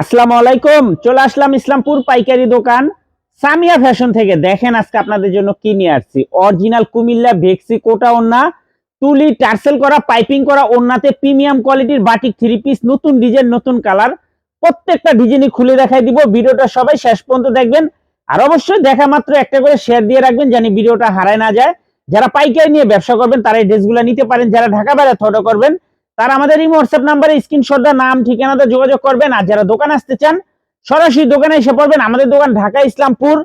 আসসালামু আলাইকুম, চলে আসলাম ইসলামপুর পাইকারি দোকান। সামিয়া ফ্যাশন থেকে দেখেন আজকে আপনাদের জন্য কি নিয়ে আসছি। অরিজিনাল কুমিল্লা ভেক্সি কোটা ওন্না তুলি টার্সেল করা, পাইপিং করা ওন্নাতে প্রিমিয়াম কোয়ালিটির বাটিক থ্রি পিস, নতুন ডিজাইন, নতুন কালার। প্রত্যেকটা ডিজাইনই খুলে দেখাই দিব। ভিডিওটা সবাই শেষ পর্যন্ত দেখবেন। আর অবশ্যই দেখা মাত্র একটা করে শেয়ার দিয়ে রাখবেন জানি ভিডিওটা হারায় না যায়। যারা পাইকারি নিয়ে ব্যবসা করবেন, তারা এই ড্রেসগুলো নিতে পারেন। যারা ঢাকা বাইরে থটো করবেন তারা আমাদের এই হোয়াটসঅ্যাপ নাম্বারে স্ক্রিনশট দা নাম, ঠিকানাতে যোগাযোগ করবেন। আর যারা দোকানে আসতে চান, সরাসরি দোকানে এসে পড়বেন। আমাদের দোকান ঢাকা ইসলামপুর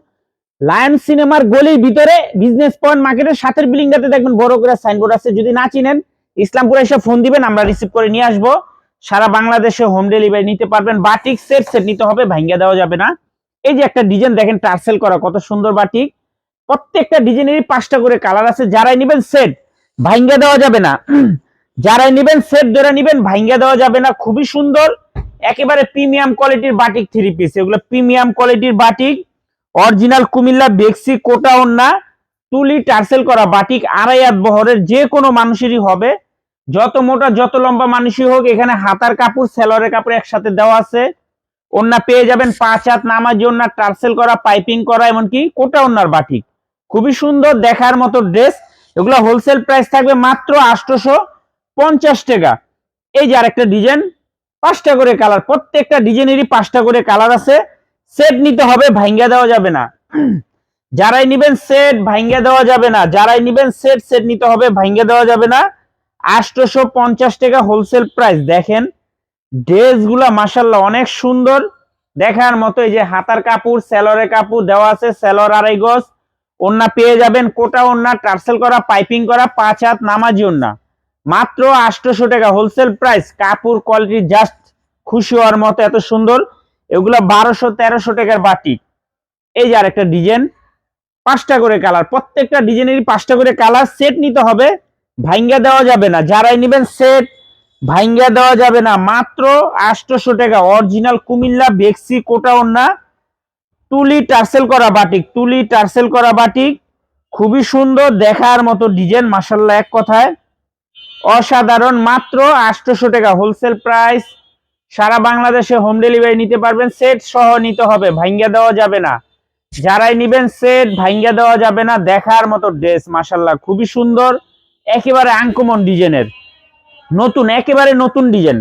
লায়ন সিনেমার গলির ভিতরে বিজনেস পয়েন্ট মার্কেটের সাথের বিল্ডিংটাতে দেখবেন বড় করে সাইনবোর্ড আছে। যদি না চিনেন, ইসলামপুরে এসে ফোন দিবেন, আমরা রিসিভ করে নিয়ে আসব। সারা বাংলাদেশে হোম ডেলিভারি নিতে পারবেন। বাটিক সেট সেট নিতে হবে ভাঙ্গা দেওয়া যাবে না। এই যে একটা ডিজাইন দেখেন টার্সেল করা, কত সুন্দর বাটিক। প্রত্যেকটা ডিজাইনেরই পাঁচটা করে কালার আছে। যারাই নেবেন সেট ভাঙ্গা দেওয়া যাবে না। যারাই নেবেন সেট ধরে নেবেন ভাঙ্গা দেওয়া যাবে না। খুবই সুন্দর। একেবারে প্রিমিয়াম কোয়ালিটির বাটিক থ্রি পিস এগুলো প্রিমিয়াম কোয়ালিটির বাটিক অরিজিনাল কুমিল্লা, বেক্সি, কোটা ওন্না তুলি টার্সেল করা বাটিক আড়াই হাত বহরের যে কোনো মানুষেরই হবে। যত মোটা, যত লম্বা মানুষই হোক, এখানে হাতার কাপড় সেলরের কাপড় একসাথে দেওয়া আছে। ওন্না পেয়ে যাবেন পাঁচ হাত নামাজি ওন্না টার্সেল করা পাইপিং করা, এমনকি কোটা ওন্নার বাটিক খুবই সুন্দর দেখার মতো ড্রেস এগুলো হোলসেল প্রাইস থাকবে মাত্র আটশোশো। পঞ্চাশ টাকা। এই যে আরেকটা ডিজাইন, পাঁচটা করে কালার, প্রত্যেকটা ডিজাইনেরই পাঁচটা করে কালার আছে। সেট নিতে হবে ভাঙ্গা দেওয়া যাবে না। যারাই নিবেন সেট ভাঙ্গা দেওয়া যাবে না। যারাই নিবেন সেট সেট নিতে হবে ভাঙ্গা দেওয়া যাবে না। আটশোশো পঞ্চাশ টাকা হোলসেল প্রাইস দেখেন, ড্রেসগুলা মাসাল্লাহ অনেক সুন্দর। দেখার মতো এই যে হাতার কাপড়, সেলরের কাপড় দেওয়া আছে, সেলর আড়াই গজ। ওন্না পেয়ে যাবেন, কোটা ওন্না টার্সেল করা, পাইপিং করা, পাঁচ হাত নামাজি ওন্না মাত্র আটশোশো টাকা হোলসেল প্রাইস কাপড় কোয়ালিটি জাস্ট খুশি হওয়ার মতো, এত সুন্দর। এগুলা বারোশো, তেরোশো টাকার বাটি। এই যে আরেকটা ডিজাইন পাঁচটা করে কালার প্রত্যেকটা ডিজাইনেরই পাঁচটা করে কালার সেট নিতে হবে ভাইঙ্গা দেওয়া যাবে না। যারাই নেবেন সেট ভাইঙ্গা দেওয়া যাবে না। মাত্র আটশোশো টাকা অরিজিনাল কুমিল্লা, বেক্সি কোটা ওন্না তুলি টার্সেল করা বাটিক তুলি টার্সেল করা বাটিক খুবই সুন্দর, দেখার মতো ডিজাইন মাসাল্লাহ এক কথায়। অসাধারণ মাত্র আটশোশো টাকা হোলসেল প্রাইস সারা বাংলাদেশে হোম ডেলিভারি নিতে পারবেন সেট সহ নিতে হবে ভাঙ্গা দেওয়া যাবে না। যারাই নিবেন সেট ভাঙ্গা দেওয়া যাবে না, দেখার মতো ড্রেস মাসাল্লাহ খুবই সুন্দর, একেবারে আনকমন ডিজাইনের নতুন, একেবারে নতুন ডিজাইন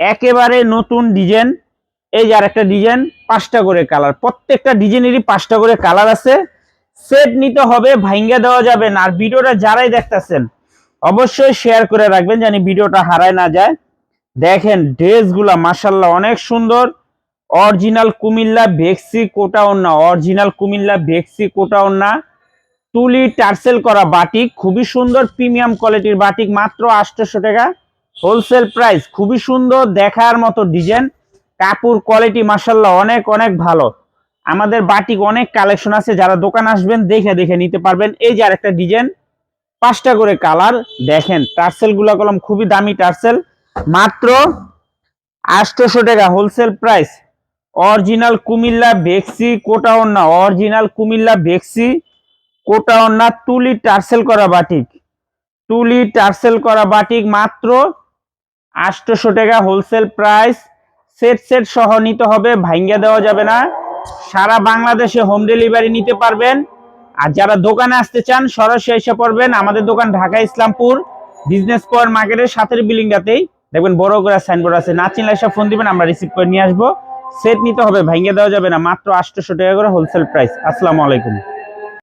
একেবারে নতুন ডিজাইন এই যে আরেকটা ডিজাইন পাঁচটা করে কালার প্রত্যেকটা ডিজাইনেরই পাঁচটা করে কালার আছে। সেট নিতে হবে ভাঙ্গা দেওয়া যাবে না। আর ভিডিওটা যারাই দেখতেছেন অবশ্যই শেয়ার করে রাখবেন জানি ভিডিওটা হারায় না যায়। দেখেন ড্রেসগুলা মাসাল্লাহ অনেক সুন্দর। অরিজিনাল কুমিল্লা ভেক্সি কোটা ওন্না অরিজিনাল কুমিল্লা ভেক্সি কোটা ওন্না তুলি টার্সেল করা বাটিক, খুবই সুন্দর প্রিমিয়াম কোয়ালিটির বাটিক, মাত্র আটশোশো টাকা। হোলসেল প্রাইস, খুবই সুন্দর দেখার মতো ডিজাইন। কাপড় কোয়ালিটি মাসাল্লাহ অনেক অনেক ভালো। আমাদের বাটিক অনেক কালেকশন আছে, যারা দোকান আসবেন দেখে দেখে নিতে পারবেন। এই যে আরেকটা ডিজাইন। পাঁচটা করে কালার দেখেন, টার্সেলগুলা কলম খুবই দামি টার্সেল, মাত্র আটশোশো টাকা হোলসেল প্রাইস অরিজিনাল কুমিল্লা ভেক্সি কোটা ওন্না অরিজিনাল কুমিল্লা ভেক্সি কোটা ওন্না তুলি টার্সেল করা বাটিক। তুলি টার্সেল করা বাটিক মাত্র আটশোশো টাকা হোলসেল প্রাইস সেট সেট সহ নিতে হবে ভাঙ্গা দেওয়া যাবে না। সারা বাংলাদেশে হোম ডেলিভারি নিতে পারবেন। আর যারা দোকানে আসতে চান, সরাসরি এসে পড়বেন। আমাদের দোকান ঢাকা ইসলামপুর বিজনেস পয়েন্ট মার্কেটের সাথের বিল্ডিংটাতেই। দেখবেন বড় করে সাইনবোর্ড আছে। না চিনলে এসে ফোন দিবেন, আমরা রিসিভ করে নিয়ে আসব। সেট নিতে হবে, ভেঙে দেওয়া যাবে না। মাত্র আটশোশো টাকা করে হোলসেল প্রাইস আসসালামু আলাইকুম।